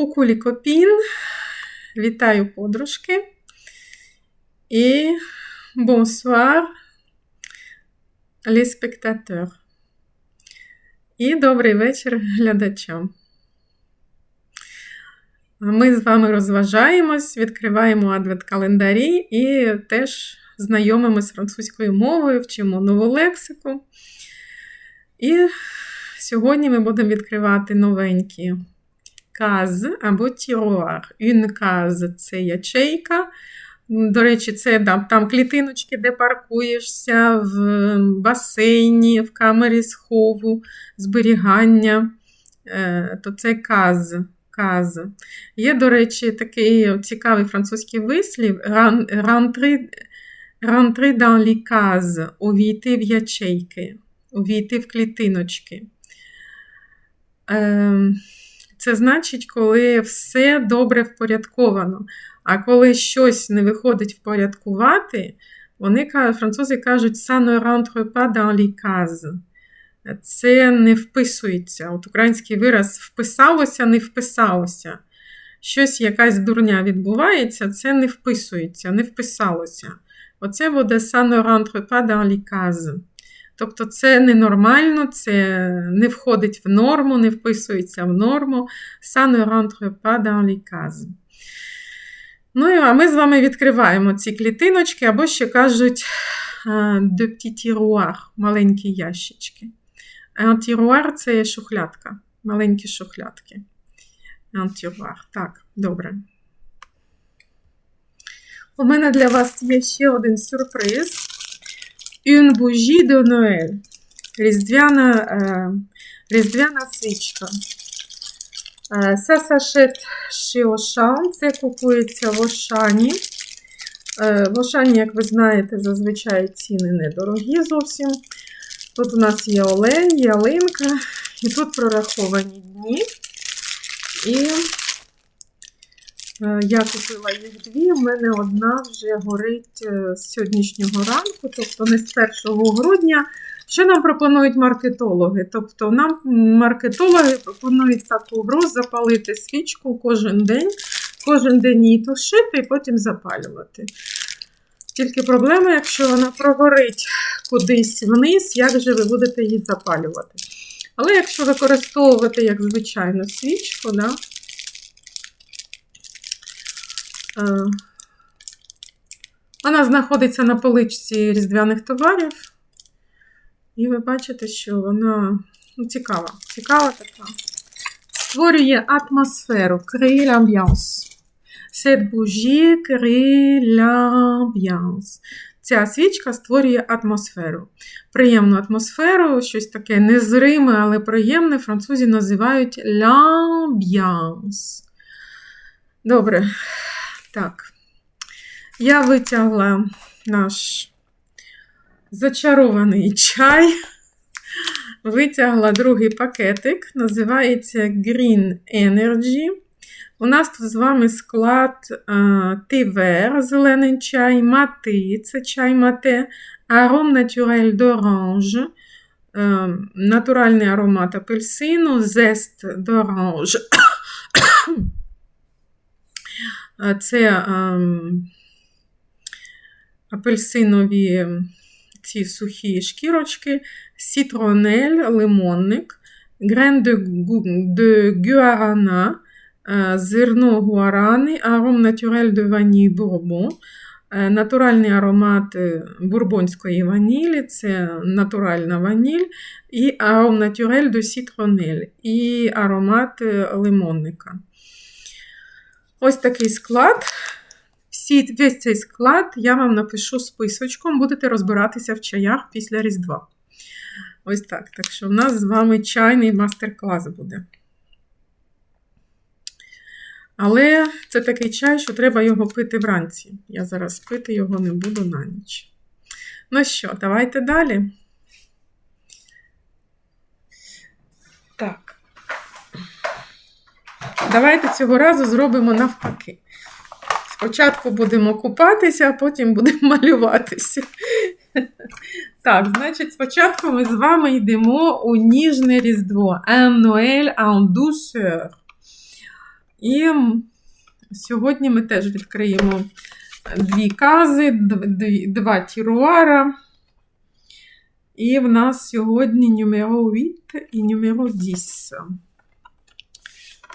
Кукулі Копін. Вітаю подружки. І les spectateurs. І добрий вечір глядачам. Ми з вами розважаємось, відкриваємо адвент-календарі і теж знайомимося з французькою мовою, вчимо нову лексику. І сьогодні ми будемо відкривати новенькі каз або тіруар. Case – це ячейка. До речі, це там, там клітиночки, де паркуєшся, в басейні, в камері схову, зберігання. То це каз. каз. Є, до речі, такий цікавий французький вислів rentrer dans les cases, увійти в ячейки, увійти в клітиночки. Це значить, коли все добре впорядковано. А коли щось не виходить впорядкувати, вони французи кажуть, ça ne rentre pas dans les cases. Це не вписується. От український вираз вписалося, не вписалося. Щось, якась дурня відбувається, це не вписується, не вписалося. Оце буде ça ne rentre pas dans les cases. Тобто це ненормально, це не входить в норму, не вписується в норму. Ça ne rentre pas dans les cases. Ну, а ми з вами відкриваємо ці клітиночки, або ще кажуть de petit tiroir, маленькі ящички. Антіруар це шухлядка, маленькі шухлядки. Антіруар. Так, добре. У мене для вас є ще один сюрприз. Une bougie de Noël. Різдвяна, е, різдвяна свічка. Це сашет Шіошан, це купується в Ошані. В Ошані, як ви знаєте, зазвичай ціни недорогі зовсім. Тут у нас є олень, ялинка, і тут прораховані дні. І я купила їх дві, у мене одна вже горить з сьогоднішнього ранку, тобто не з 1 грудня. Що нам пропонують маркетологи? Тобто, нам маркетологи пропонують таку гру запалити свічку кожен день, кожен день її тушити і потім запалювати. Тільки проблема, якщо вона прогорить кудись вниз, як же ви будете її запалювати? Але якщо використовувати як звичайну свічку, да, вона знаходиться на поличці різдвяних товарів. І ви бачите, що вона ну, цікава. Цікава така. Створює атмосферу, crée l'ambiance. Cette bougie crée. Ця свічка створює атмосферу. Приємну атмосферу, щось таке незриме, але приємне, французі називають l'ambiance. Добре. Так. Я витягла наш зачарований чай. Витягла другий пакетик, називається Green Energy. У нас тут з вами склад тивер, зелений чай, мати, це чай мате, аром натюрель d'orange, натуральний аромат апельсину, зест d'orange. Це апельсинові ці сухі шкірочки, сітронель, лимонник, грен де, гуарана, зерно гуарани, аром натюрель де ваніль бурбон, натуральний аромат бурбонської ванілі, це натуральна ваніль, і аром натюрель де сітронель, і аромат лимонника. Ось такий склад. Всі, Весь цей склад я вам напишу списочком, будете розбиратися в чаях після Різдва. Ось так. Так що в нас з вами чайний мастер-клас буде. Але це такий чай, що треба його пити вранці. Я зараз пити його не буду на ніч. Ну що, давайте далі. Так. Давайте цього разу зробимо навпаки. Спочатку будемо купатися, а потім будемо малюватися. Так, значить, спочатку ми з вами йдемо у ніжне Різдво. Un Noël en douceur. І сьогодні ми теж відкриємо дві кази, два тіруара. І в нас сьогодні нумеро 8 і нумеро 10.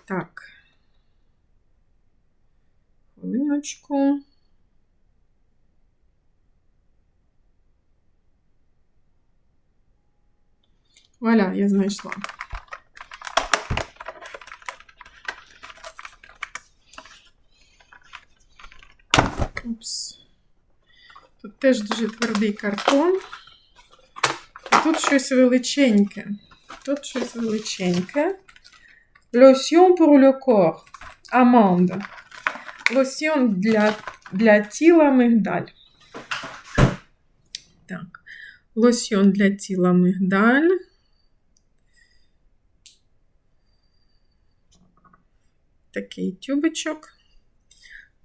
Так. Хвилиночку. Валя, я знайшла. Упс. Тут теж дуже твердий картон. Тут щось величеньке. Тут щось величеньке. Lotion pour le corps. Аманда. Лосьон для, для тіла мигдаль. Так. Лосьон для тіла мигдаль. Такий тюбичок.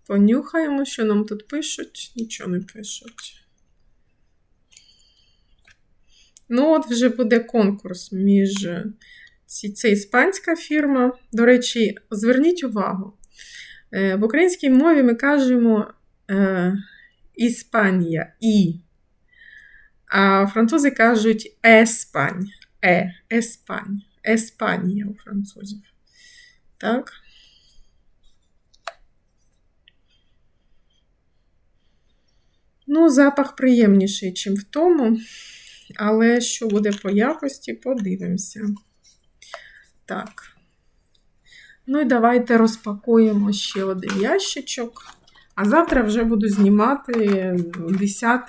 Понюхаємо, що нам тут пишуть. Нічого не пишуть. Ну, от вже буде конкурс між це іспанська фірма. До речі, зверніть увагу. Е, в українській мові ми кажемо е, Іспанія і. А французи кажуть еспань. Е, еспань. Еспанія у французів. Так. Ну, запах приємніший, ніж в тому. Але що буде по якості, подивимося. Так. Ну і давайте розпакуємо ще один ящичок. А завтра вже буду знімати 10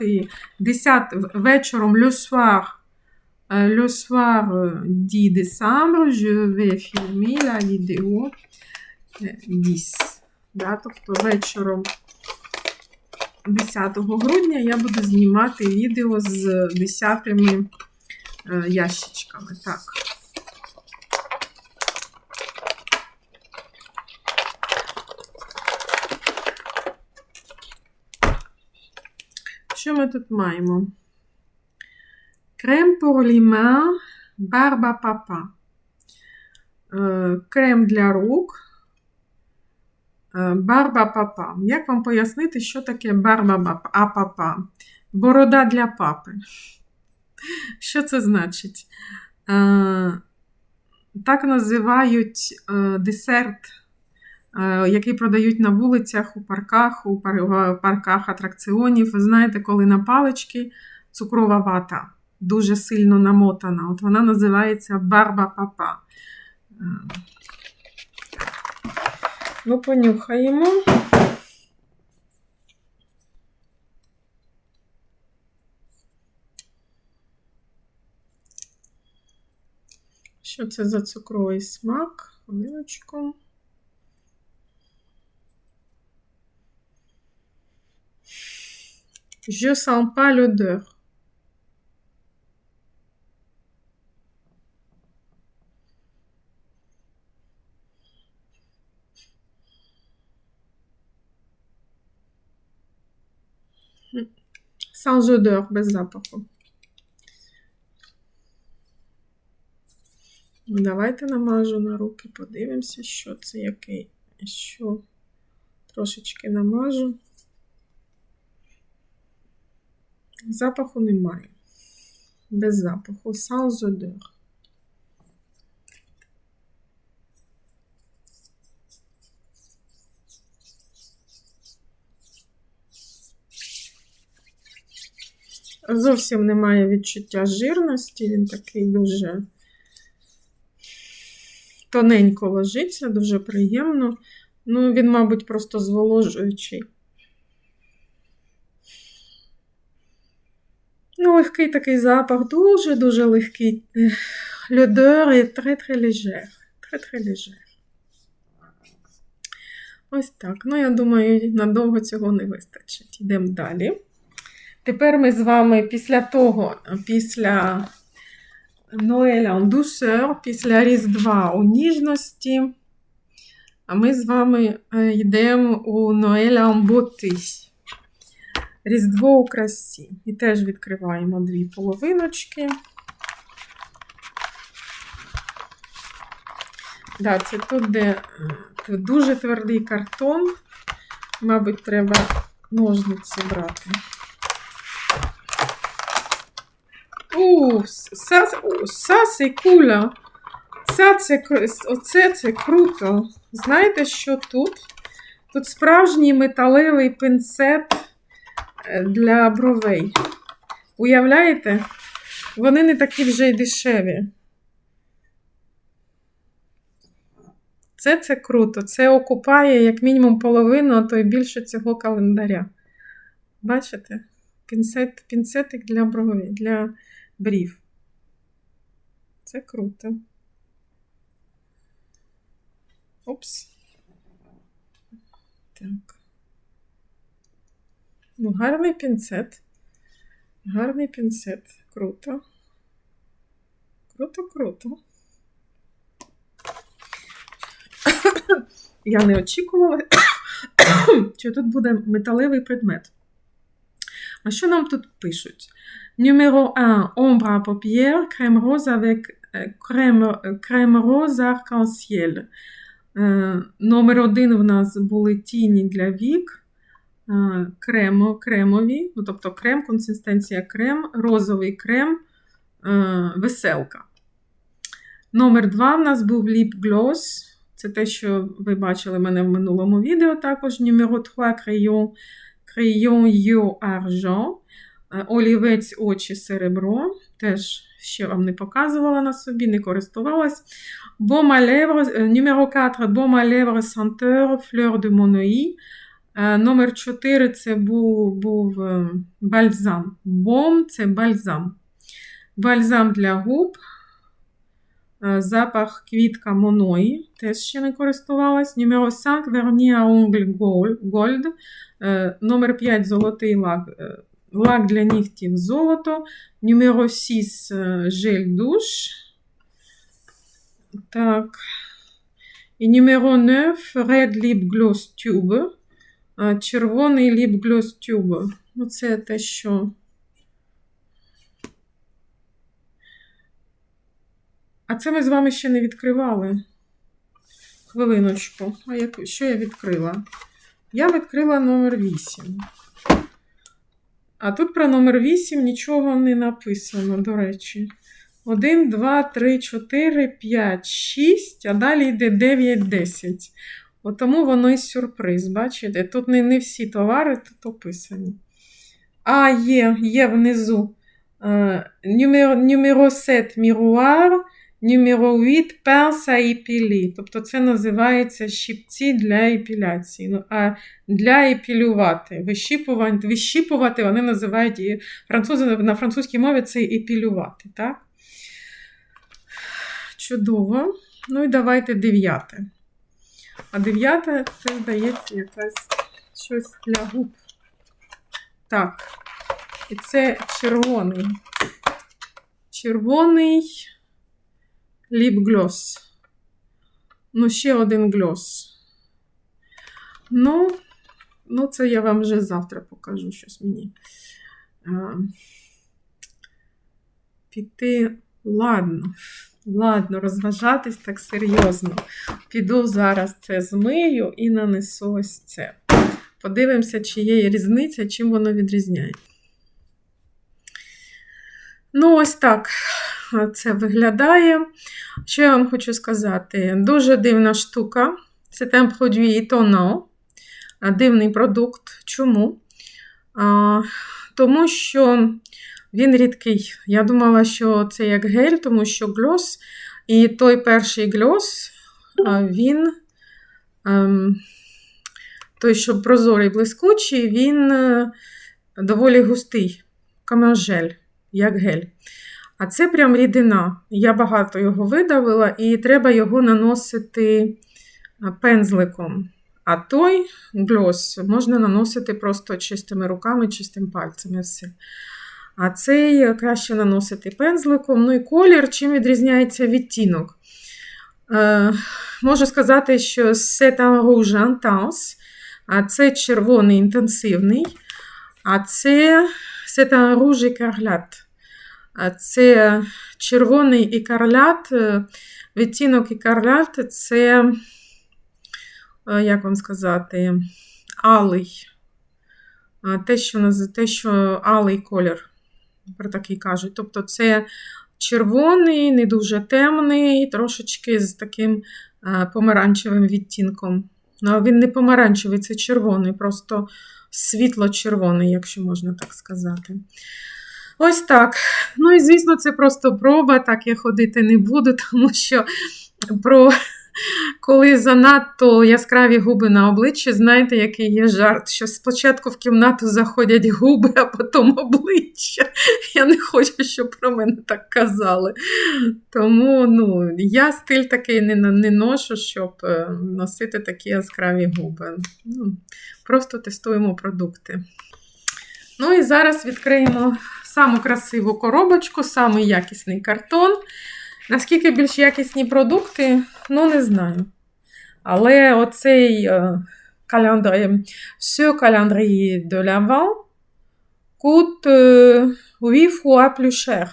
10 вечором le soir. Le soir 10 décembre, je vais filmer la vidéo 10. Да, тобто вечором 10 грудня я буду знімати відео з 10 ящичками. Так. Що ми тут маємо? Крем pour les mains Barba. Крем для рук. Барба папа. Як вам пояснити, що таке барба папа? Борода для папи. Що це значить? Так називають десерт Е, який продають на вулицях, у парках, у парках атракціонів. Ви знаєте, коли на палички цукрова вата дуже сильно намотана. От вона називається барба папа. Ну, понюхаємо. Що це за цукровий смак? Хвилиночку. Je sens pas l'odeur. Sans odeur, без запаху. Давайте намажу на руки, подивимося, що це який. Що трошечки намажу. Запаху немає. Без запаху. Sans odeur. Зовсім немає відчуття жирності, він такий дуже тоненько ложиться, дуже приємно. Ну, він, мабуть, просто зволожуючий. Легкий такий запах, дуже-дуже легкий. Très-très légère. Très-très légère. Ось так. Ну, я думаю, надовго цього не вистачить. Йдемо далі. Тепер ми з вами після того, після Ноеля douceur, після Різдва у ніжності, а ми з вами йдемо у Ноеля beauté. Різдво у красі. І теж відкриваємо дві половиночки. Да, це тут, де дуже твердий картон. Мабуть, треба ножниці брати. У, ça, ça c'est cool. Це, це, оце це круто. Знаєте, що тут? Тут справжній металевий пинцет е, для бровей. Уявляєте? Вони не такі вже й дешеві. Це це круто. Це окупає як мінімум половину, а то й більше цього календаря. Бачите? Пінцет, Пінцетик для бровей, для брів. Це круто. Опс. Так. Ну, гарний пінцет. Гарний пінцет. Круто. Круто, круто. Я не очікувала, що тут буде металевий предмет. А що нам тут пишуть? Numéro 1, ombre à paupières, crème rose avec crème, crème rose arc-en-ciel. Номер один в нас були тіні для вік, кремо, кремові, ну, тобто крем, консистенція крем, розовий крем, веселка. Номер два в нас був ліп глос. Це те, що ви бачили мене в минулому відео. Також Numero 3 crayon, crayon Yo Argent. Олівець очі серебро. Теж ще вам не показувала на собі, не користувалась. Lèvres, Numero 4 Baume à lèvres Fleur de Monoï. Номер 4 це був був бальзам. Бом це бальзам. Бальзам для губ. Запах квітка Моної, теж ще не користувалась. Numero 5 Vernis à Gold. Номер 5 золотий лак. Лак для нігтів золото. Numero 6 жель душ. Так. І numero 9 Red Lip Gloss Tube. Червоний Lip Gloss Tube. Ну, це те, що. А це ми з вами ще не відкривали. Хвилиночку. А як, що я відкрила? Я відкрила номер 8. А тут про номер 8 нічого не написано, до речі. 1, 2, 3, 4, 5, 6, а далі йде 9, 10. От тому воно і сюрприз, бачите? Тут не не всі товари тут описані. А, є, є внизу. Нумеро 7 міруар. Numero 8 pince à épiler. Тобто це називається щипці для епіляції. Ну, а для епілювати. Вищіпувати, вищіпувати вони називають і французи на французькій мові це епілювати. так? Чудово. Ну і давайте дев'яте. А дев'яте, це, здається, якась щось для губ. Так. І це червоний. Червоний. Ліп-глос. Ну, ще один глос. Ну, ну, це я вам вже завтра покажу щось мені. Піти, ладно, ладно, розважатись так серйозно. Піду зараз це змию і нанесу ось це. Подивимося, чи є різниця, чим воно відрізняє. Ну, ось так це виглядає. Що я вам хочу сказати? Дуже дивна штука. Це un produit étonnant. Дивний продукт. Чому? А, Тому що він рідкий. Я думала, що це як гель, тому що глос. І той перший глос, він, ем, той, що прозорий блискучий, він е, доволі густий, камажель, як гель. А це прям рідина. Я багато його видавила, і треба його наносити пензликом. А той глос можна наносити просто чистими руками, чистим пальцем. все. А цей краще наносити пензликом. Ну і колір, чим відрізняється відтінок. Е, Можу сказати, що c'est un rouge а це червоний інтенсивний, а це c'est un rouge écarlate. Це червоний і карлят, Відтінок Ікарлят це, е, як вам сказати, алий. Е, Те, що, те, що алий колір, про такий кажуть. Тобто це червоний, не дуже темний, трошечки з таким е, помаранчевим відтінком. Ну, він не помаранчевий, це червоний, просто світло-червоний, якщо можна так сказати. Ось так. Ну і звісно, це просто проба. Так я ходити не буду, тому що про коли занадто яскраві губи на обличчі, знаєте, який є жарт, що спочатку в кімнату заходять губи, а потім обличчя. Я не хочу, щоб про мене так казали. Тому ну, я стиль такий не, не ношу, щоб е, носити такі яскраві губи. Ну, просто тестуємо продукти. Ну і зараз відкриємо саму красиву коробочку, самий якісний картон. Наскільки більш якісні продукти, ну не знаю. Але оцей е, ce calendrier de l'Avent coûte е, 8 fois plus cher.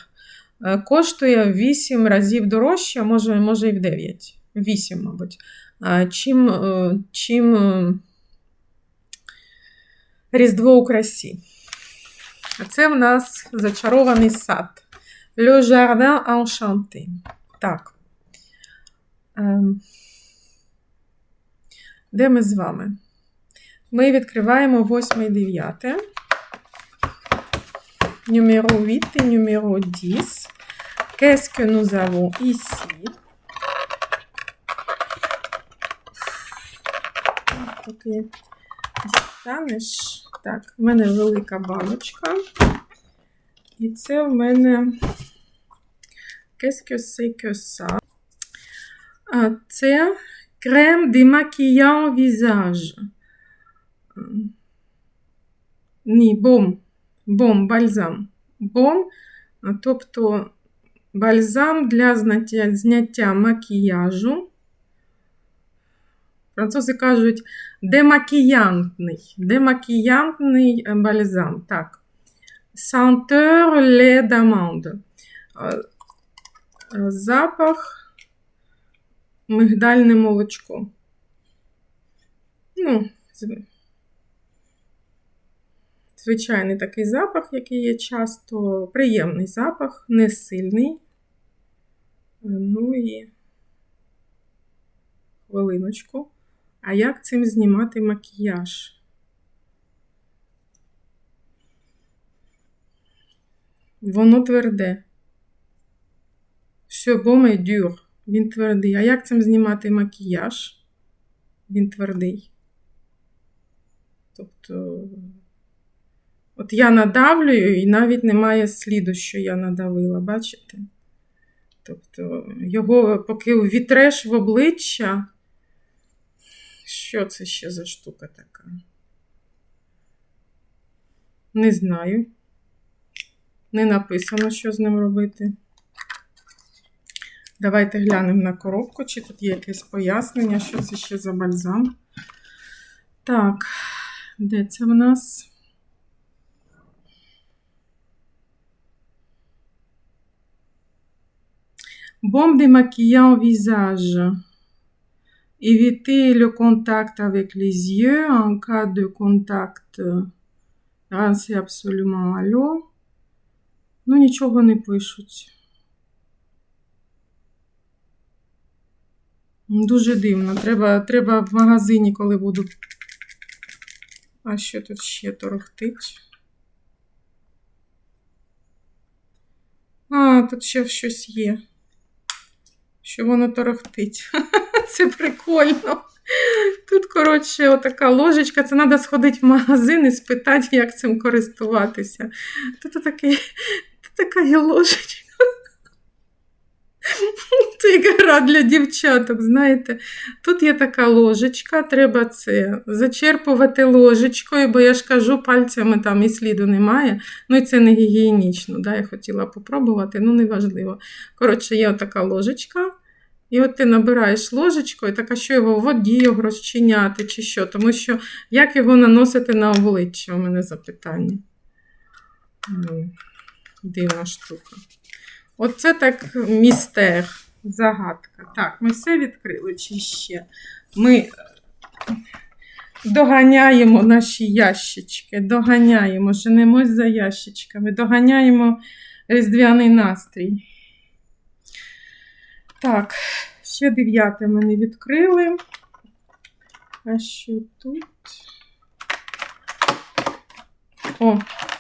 Е, Коштує в 8 разів дорожче, може, може і в 9. 8, мабуть. е, Чим, е, чим е, Різдво у красі. А це в нас зачарований сад. Le Jardin Enchanté. Так. Ем. Де ми з вами? Ми відкриваємо 8 і 9. Numéro 8 et numéro 10. Qu'est-ce que nous avons ici? Так, в мене велика баночка. І це в мене ça? А, це крем démaquillant visage. Ем, Ні, бом. Бом, бальзам. Бом, тобто бальзам для зняття, зняття макіяжу. Французи кажуть демакіянтний. Демакіянтний е, бальзам. Так. Senteur lait d'amande. Запах мигдальне молочко. Ну, звичайний такий запах, який є часто. Приємний запах, не сильний. Ну і хвилиночку. А як цим знімати макіяж? Воно тверде. Що боме дюр. Він твердий. А як цим знімати макіяж? Він твердий. Тобто, от я надавлюю, і навіть немає сліду, що я надавила, бачите? Тобто, його поки вітреш в обличчя. Що це ще за штука така? Не знаю. Не написано, що з ним робити. Давайте глянемо на коробку, чи тут є якесь пояснення, що це ще за бальзам. Так, де це в нас? Baume démaquillant visage. Éviter le contact avec les yeux. En cas de contact, rincez absolument à. Ну, нічого не пишуть. Дуже дивно. Треба, треба в магазині, коли буду. А що тут ще торохтить? А, тут ще щось є. Що воно торохтить. Це прикольно. Тут, коротше, отака ложечка. Це треба сходити в магазин і спитати, як цим користуватися. Тут такий, така є ложечка. Це як гра для дівчаток, знаєте. Тут є така ложечка, треба це зачерпувати ложечкою, бо я ж кажу, пальцями там і сліду немає. Ну і це не гігієнічно. Да? Я хотіла попробувати, ну неважливо. Коротше, є така ложечка. І от ти набираєш ложечкою, так а що його в воді розчиняти чи що? Тому що як його наносити на обличчя? У мене запитання. Дивна штука. Оце так містер. Загадка. Так, ми все відкрили чи ще? Ми доганяємо наші ящички, доганяємо, женемось за ящичками, доганяємо різдвяний настрій. Так, ще дев'яте ми не відкрили. А що тут? О,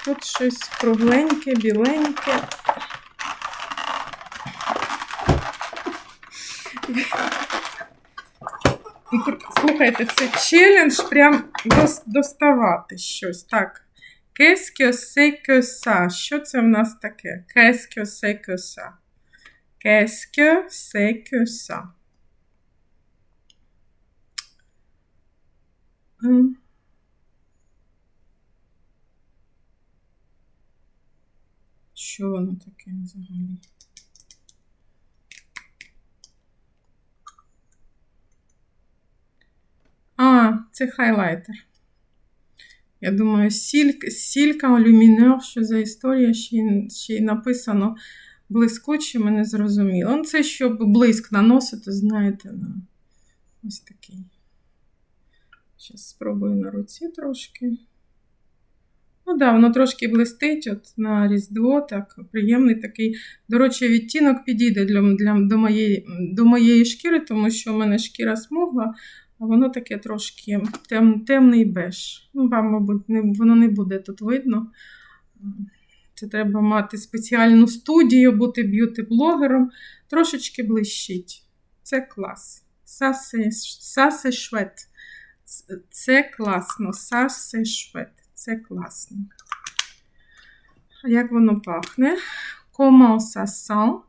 тут щось кругленьке, біленьке. Слухайте, це челендж прям доставати щось. Так. Que ça? Що це в нас таке? Qu'est-ce que c'est que ça? Qu'est-ce que c'est que ça? Що воно таке взагалі? А, це хайлайтер. Я думаю, сілька, сілька люмінер, що за історія, ще, ще й написано блискуче, не зрозуміло. Ну, це щоб блиск наносити, знаєте, на ось такий. Зараз спробую на руці трошки. Да, воно трошки блистить от на Різдво, так, приємний такий. До речі, відтінок підійде для, для, до, моєї, до моєї шкіри, тому що в мене шкіра смугла, а воно таке трошки тем, темний беж. Ну, Вам, мабуть, не, воно не буде тут видно. Це треба мати спеціальну студію, бути б'юті-блогером. Трошечки блищить. Це клас. Сасе швед. Це класно. Сасе швед. Це класно. Як воно пахне? Comment ça sent?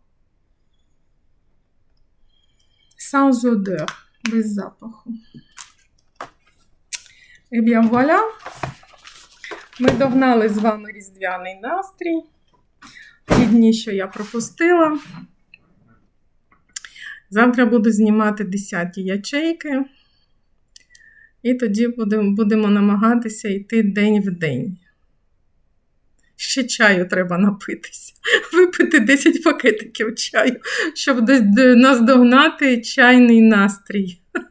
Sans odeur без запаху. І bien, voilà. Ми догнали з вами різдвяний настрій. Ті дні, що я пропустила. Завтра буду знімати 10 ячейки. І тоді будемо, будемо намагатися йти день в день. Ще чаю треба напитися. Випити 10 пакетиків чаю, щоб нас догнати чайний настрій.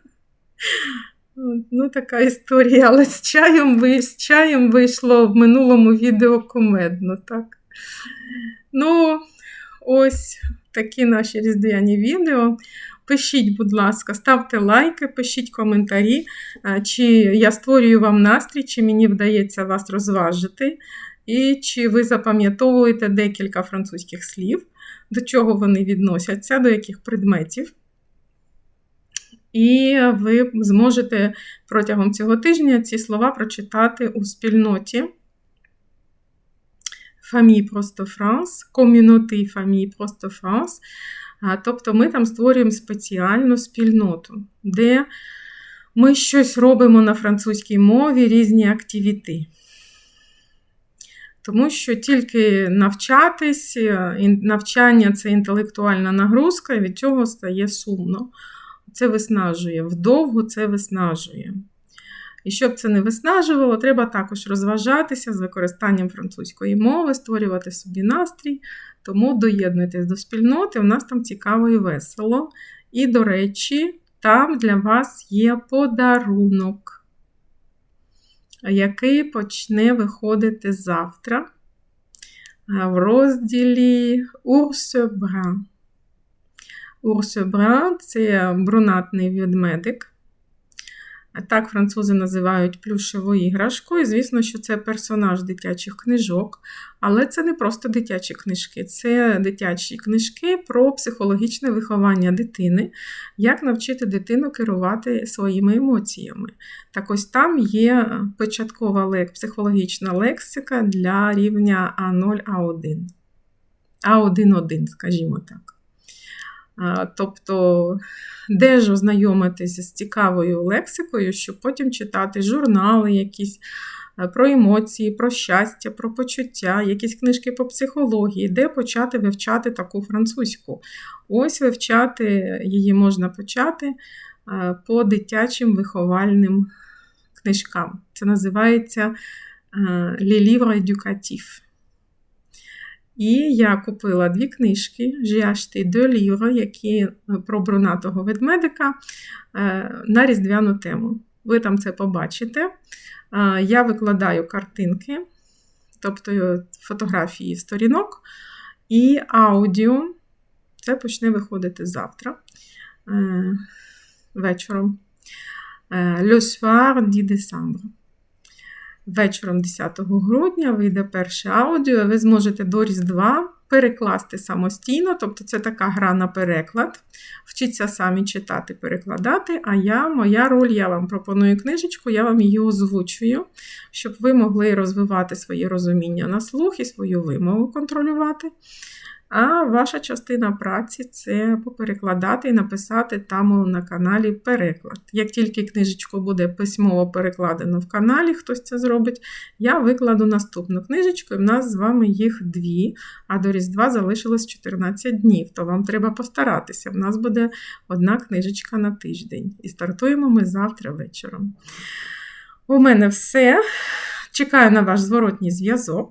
Ну, така історія, але з чаєм з чаєм вийшло в минулому відео комедно, так? Ну, ось такі наші різдвяні відео. Пишіть, будь ласка, ставте лайки, пишіть коментарі, чи я створюю вам настрій, чи мені вдається вас розважити. І чи ви запам'ятовуєте декілька французьких слів, до чого вони відносяться, до яких предметів. І ви зможете протягом цього тижня ці слова прочитати у спільноті Famille Просто Франс, ком'юноти Famille Просто Франс. Тобто ми там створюємо спеціальну спільноту, де ми щось робимо на французькій мові, різні активіти. Тому що тільки навчатись, е, навчання це інтелектуальна нагрузка, і від цього стає сумно. Це виснажує, вдовго це виснажує. І щоб це не виснажувало, треба також розважатися з використанням французької мови, створювати собі настрій. Тому доєднуйтесь до спільноти, у нас там цікаво і весело. І, до речі, там для вас є подарунок який почне виходити завтра в розділі Урсебран. Урсебран це брунатний ведмедик. Так французи називають плюшеву іграшку. І, звісно, що це персонаж дитячих книжок. Але це не просто дитячі книжки, це дитячі книжки про психологічне виховання дитини, як навчити дитину керувати своїми емоціями. Так ось там є початкова лек, психологічна лексика для рівня А0, А1. А1-1, скажімо так. Тобто, де ж ознайомитися з цікавою лексикою, щоб потім читати журнали, якісь про емоції, про щастя, про почуття, якісь книжки по психології, де почати вивчати таку французьку. Ось вивчати її можна почати по дитячим виховальним книжкам. Це називається «Les livres éducatifs». І я купила дві книжки J'ai acheté deux які е, про брунатого ведмедика е, на різдвяну тему. Ви там це побачите. Е, Я викладаю картинки, тобто фотографії сторінок, і аудіо. Це почне виходити завтра вечором. Le soir 10 décembre. Вечором 10 грудня вийде перше аудіо, ви зможете до Різдва перекласти самостійно, тобто це така гра на переклад. Вчіться самі читати, перекладати. А я, моя роль, я вам пропоную книжечку, я вам її озвучую, щоб ви могли розвивати своє розуміння на слух і свою вимову контролювати. А ваша частина праці це поперекладати і написати там на каналі переклад. Як тільки книжечку буде письмово перекладено в каналі, хтось це зробить, я викладу наступну книжечку, і в нас з вами їх дві, а до Різдва залишилось 14 днів, то вам треба постаратися. В нас буде одна книжечка на тиждень. І стартуємо ми завтра вечором. У мене все. Чекаю на ваш зворотній зв'язок.